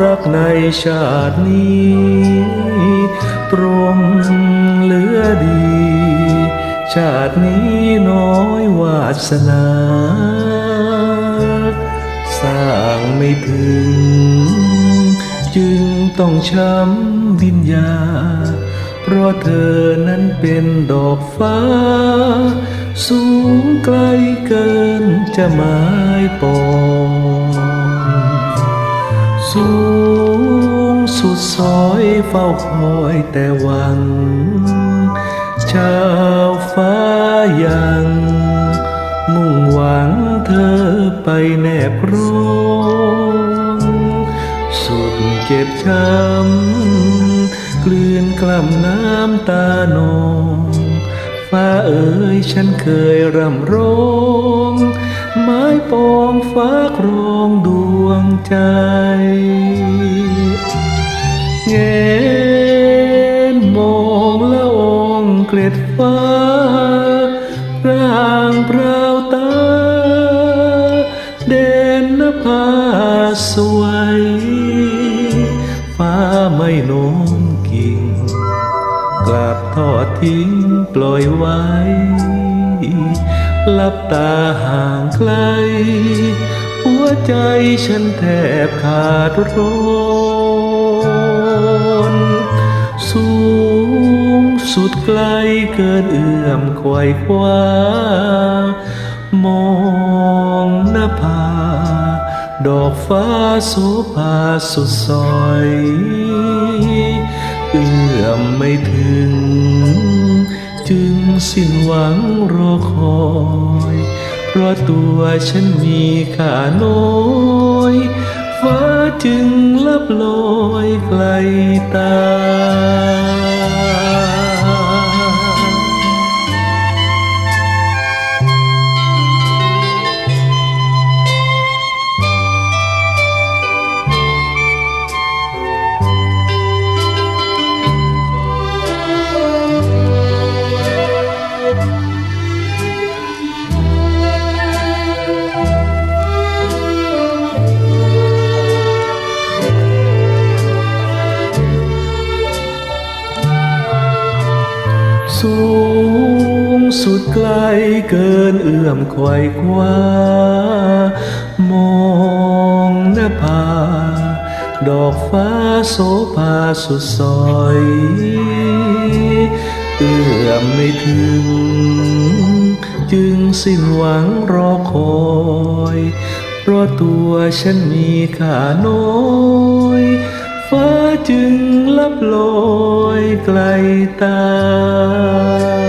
รักในชาตินี้ ตรงเหลือดี ชาตินี้น้อยวาสนาสร้างไม่ถึง จึงต้องช้ำวิญญาเพราะเธอนั้นเป็นดอกฟ้า สูงไกลเกินจะหมายปอง สูงสุดซอยเฝ้าคอยแต่หวัง ชาวฟ้ายัง มุ่งหวังเธอไปแนบร้องสุดเจ็บช้ำกลืนกล่ำน้ำตานองฟ้าเอ๋ยฉันเคยร่ำร้อง ไม้ปองฟ้าครองดู วงใจเงนมองละอองเกล็ดฟ้า ร่างเปล่าตา เด่นนภาสวย ฟ้าไม่โน้มกิ่ง กลับทอดทิ้งปล่อยไว้ลับตาห่างไกล หัวใจฉันแทบขาดร้อนสูงสุดไกลเกินเอื้อมไขว่คว้ามองหน้าผาดอกฟ้าโสภาสุดซอย เอื้อมไม่ถึง จึงสิ้นหวังรอคอย เพราะตัวฉันมีค่าน้อยฟ้าจึงลับลอยไกลตา สูงสุดไกลเกินเอื้อมไขว่คว้ามองหน้าผาดอกฟ้าโสภาสุดซอย เอื้อมไม่ถึง จึงสิ้นหวังรอคอย เพราะตัวฉันมีค่าน้อย ฟ้าจึงลับลอยไกลตา